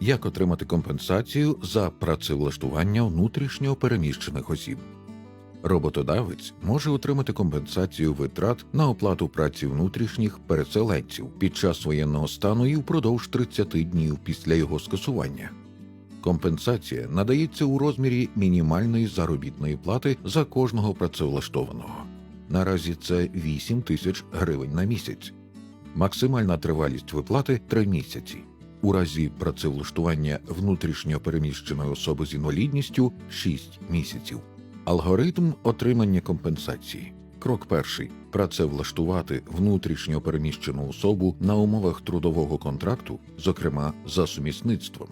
Як отримати компенсацію за працевлаштування внутрішньо переміщених осіб? Роботодавець може отримати компенсацію витрат на оплату праці внутрішніх переселенців під час воєнного стану і впродовж 30 днів після його скасування. Компенсація надається у розмірі мінімальної заробітної плати за кожного працевлаштованого. Наразі це 8 тисяч гривень на місяць. Максимальна тривалість виплати 3 місяці. У разі працевлаштування внутрішньо переміщеної особи з інвалідністю 6 місяців. Алгоритм отримання компенсації. Крок перший працевлаштувати внутрішньо переміщену особу на умовах трудового контракту, зокрема за сумісництвом.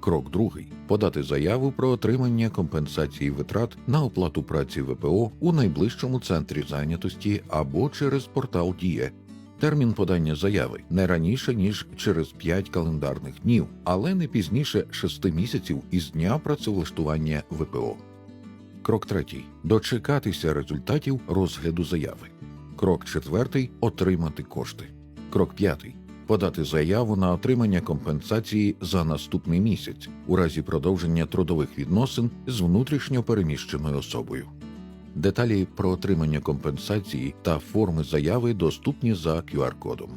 Крок другий подати заяву про отримання компенсації витрат на оплату праці ВПО у найближчому центрі зайнятості або через портал Діє. Термін подання заяви не раніше ніж через 5 календарних днів, але не пізніше 6 місяців із дня працевлаштування ВПО. Крок третій дочекатися результатів розгляду заяви. Крок четвертий отримати кошти. Крок п'ятий подати заяву на отримання компенсації за наступний місяць у разі продовження трудових відносин з внутрішньо переміщеною особою. Деталі про отримання компенсації та форми заяви доступні за QR-кодом.